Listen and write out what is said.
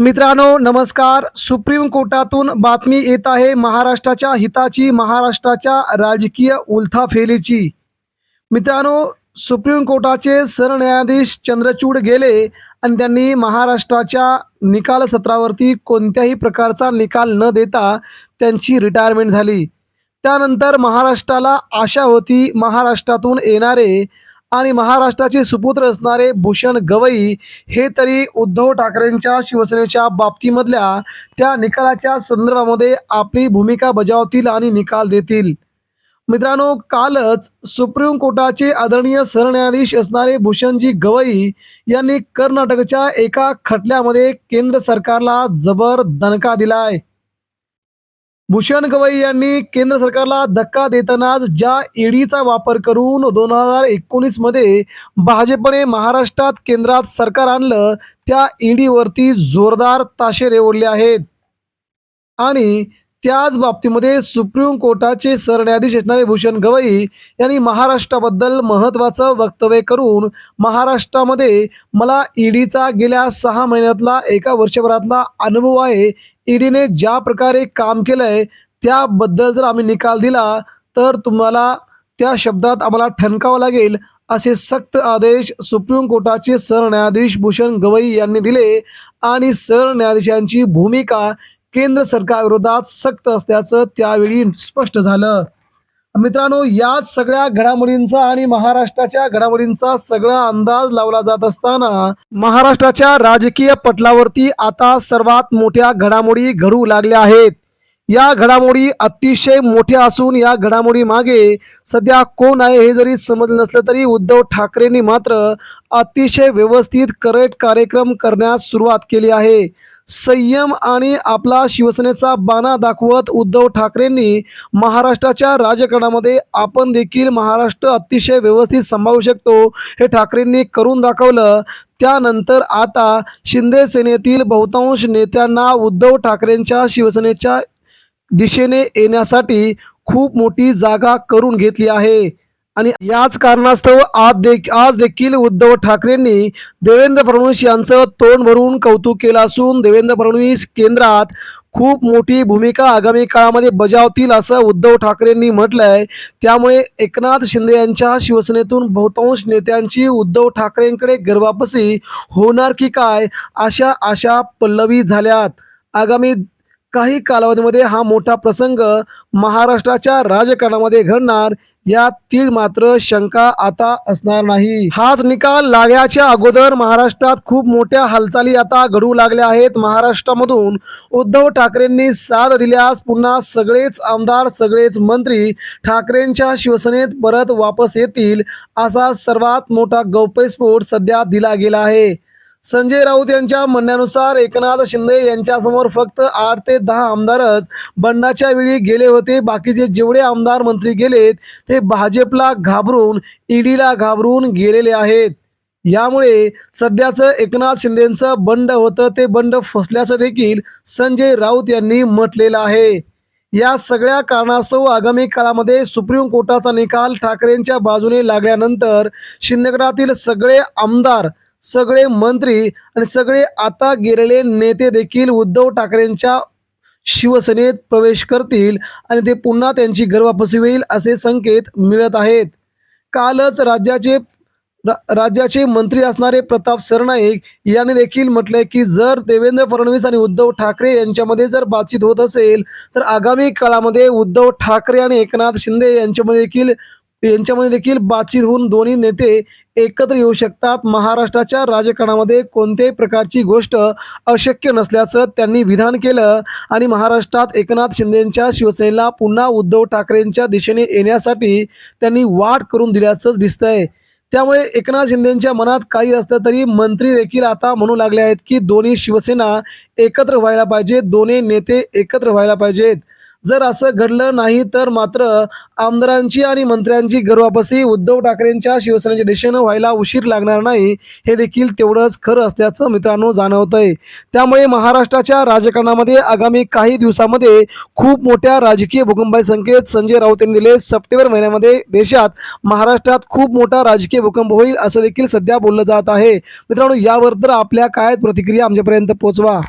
मित्रांनो नमस्कार. सुप्रीम कोर्टातून बातमी येत आहे महाराष्ट्राच्या हिताची महाराष्ट्राच्या राजकीय उलथाफेलीची. मित्रांनो सुप्रीम कोर्टाचे सरन्यायाधीश चंद्रचूड गेले आणि त्यांनी महाराष्ट्राच्या निकाल सत्रावरती कोणत्याही प्रकारचा निकाल न देता त्यांची रिटायरमेंट झाली. त्यानंतर महाराष्ट्राला आशा होती महाराष्ट्रातून येणारे आणि महाराष्ट्राचे सुपुत्र असणारे भूषण गवई हे तरी उद्धव ठाकरेंच्या शिवसेनेच्या बाबतीमधल्या त्या निकालाच्या संदर्भामध्ये आपली भूमिका बजावतील आणि निकाल देतील. मित्रांनो कालच सुप्रीम कोर्टाचे आदरणीय सरन्यायाधीश असणारे भूषणजी गवई यांनी कर्नाटकच्या एका खटल्यामध्ये केंद्र सरकारला जबर दणका दिलाय. भूषण गवई यांनी केंद्र सरकारला धक्का देतानाच ज्या ईडीचा वापर करून दोन हजार एकोणीसमध्ये भाजपने महाराष्ट्रात केंद्रात सरकार आणलं त्या ईडीवरती जोरदार ताशे रेवडले आहेत. आणि त्याच बाबतीमध्ये सुप्रीम कोर्टाचे सरन्यायाधीश असणारे भूषण गवई यांनी महाराष्ट्राबद्दल महत्त्वाचं वक्तव्य करून महाराष्ट्रामध्ये मला ईडीचा गेल्या सहा महिन्यातला एका वर्षभरातला अनुभव आहे. ईडीने ज्या प्रकारे काम केलंय त्याबद्दल जर आम्ही निकाल दिला तर तुम्हाला त्या शब्दात आम्हाला ठणकावं लागेल असे सक्त आदेश सुप्रीम कोर्टाचे सरन्यायाधीश भूषण गवई यांनी दिले. आणि सरन्यायाधीशांची भूमिका केंद्र सरकारविरोधात सक्त असल्याचं त्यावेळी स्पष्ट झालं. मित्रांनो याच सगळ्या घडामोडींचा आणि महाराष्ट्राच्या घडामोडींचा सगळा अंदाज लावला जात असताना महाराष्ट्राच्या राजकीय पटलावरती आता सर्वात मोठ्या घडामोडी घडू लागल्या आहेत. या घडामोडी अतिशय मोठ्या असून या घडामोडी मागे सध्या कोण आहे हे जरी समजलं नसलं तरी उद्धव ठाकरेंनी मात्र अतिशय व्यवस्थित करेक्ट कार्यक्रम करण्यास सुरुवात केली आहे. संयम आणि आपला शिवसेनेचा बाणा दाखवत उद्धव ठाकरेंनी महाराष्ट्राच्या राजकारणामध्ये आपण देखील महाराष्ट्र अतिशय व्यवस्थित सांभाळू शकतो हे ठाकरेंनी करून दाखवलं. त्यानंतर आता शिंदे सेनेतील बहुतांश नेत्यांना उद्धव ठाकरेंच्या शिवसेनेच्या दिशेने येण्यासाठी खूप मोठी जागा करून घेतली आहे. आणि याच कारणास्तव आज देख आज देखील उद्धव ठाकरेंनी देवेंद्र फडणवीस यांचं तोंड भरून कौतुक केलं असून देवेंद्र फडणवीस केंद्रात खूप मोठी भूमिका आगामी काळामध्ये बजावतील असं उद्धव ठाकरेंनी म्हटलंय. त्यामुळे एकनाथ शिंदे यांच्या शिवसेनेतून बहुतांश नेत्यांची उद्धव ठाकरेंकडे गर्वापसी होणार की काय अशा आशा पल्लवी झाल्यात. आगामी काही कालावधीमध्ये हा मोठा प्रसंग महाराष्ट्राच्या राजकारणामध्ये घडणार यात तीळ मात्र शंका आता असणार नाही. हाच निकाल लागल्याच्या अगोदर महाराष्ट्रात खूप मोठ्या हालचाली आता घडू लागल्या आहेत. महाराष्ट्रामधून उद्धव ठाकरेंनी साथ दिल्यास पुन्हा सगळेच आमदार सगळेच मंत्री ठाकरेंच्या शिवसेनेत परत वापस येतील असा सर्वात मोठा गौप्यस्फोट सध्या दिला गेला आहे. संजय राऊत यांच्या म्हणण्यानुसार एकनाथ शिंदे यांच्यासमोर फक्त आठ ते दहा आमदारच बंडाच्या वेळी गेले होते. बाकीचे जेवढे आमदार मंत्री गेलेत ते भाजपला घाबरून ईडीला घाबरून गेलेले आहेत. यामुळे सध्याचं एकनाथ शिंदेचं बंड होतं ते बंड फसल्याचं देखील संजय राऊत यांनी म्हटलेलं आहे. या सगळ्या कारणास्तव आगामी काळामध्ये सुप्रीम कोर्टाचा निकाल ठाकरेंच्या बाजूने लागल्यानंतर शिंदेगडातील सगळे आमदार सगळे मंत्री आणि सगळे आता गेलेले नेते देखील उद्धव ठाकरेंच्या शिवसेनेत प्रवेश करतील आणि ते पुन्हा त्यांची गर्वापसी होईल असे संकेत मिळत आहेत. कालच राज्याचे रा- राज्याचे मंत्री असणारे प्रताप सरनाईक यांनी देखील म्हटलंय की जर देवेंद्र फडणवीस आणि उद्धव ठाकरे यांच्यामध्ये जर बातचीत होत असेल तर आगामी काळामध्ये उद्धव ठाकरे आणि एकनाथ शिंदे यांच्यामध्ये देखील यांच्यामध्ये देखील बातचीत होऊन दोन्ही नेते एकत्र येऊ शकतात. महाराष्ट्राच्या राजकारणामध्ये कोणत्याही प्रकारची गोष्ट अशक्य नसल्याचं त्यांनी विधान केलं आणि महाराष्ट्रात एकनाथ शिंदेंच्या शिवसेनेला पुन्हा उद्धव ठाकरेंच्या दिशेने येण्यासाठी त्यांनी वाट करून दिल्याचंच दिसतंय. त्यामुळे एकनाथ शिंदेच्या मनात काही असलं तरी मंत्री देखील आता म्हणू लागले आहेत की दोन्ही शिवसेना एकत्र व्हायला पाहिजेत दोन्ही नेते एकत्र व्हायला पाहिजेत. जर असं घडलं नाही तर मात्र आमदारांची आणि मंत्र्यांची गर्वापसी उद्धव ठाकरेंच्या शिवसेनेच्या दिशेनं व्हायला उशीर लागणार नाही हे देखील तेवढंच खरं असल्याचं मित्रांनो जाणवतंय. त्यामुळे महाराष्ट्राच्या राजकारणामध्ये आगामी काही दिवसामध्ये खूप मोठ्या राजकीय भूकंपाचे संकेत संजय राऊत यांनी दिले. सप्टेंबर महिन्यामध्ये देशात महाराष्ट्रात खूप मोठा राजकीय भूकंप होईल असं देखील सध्या बोललं जात आहे. मित्रांनो यावर तर आपल्या काय प्रतिक्रिया आमच्यापर्यंत पोहोचवा.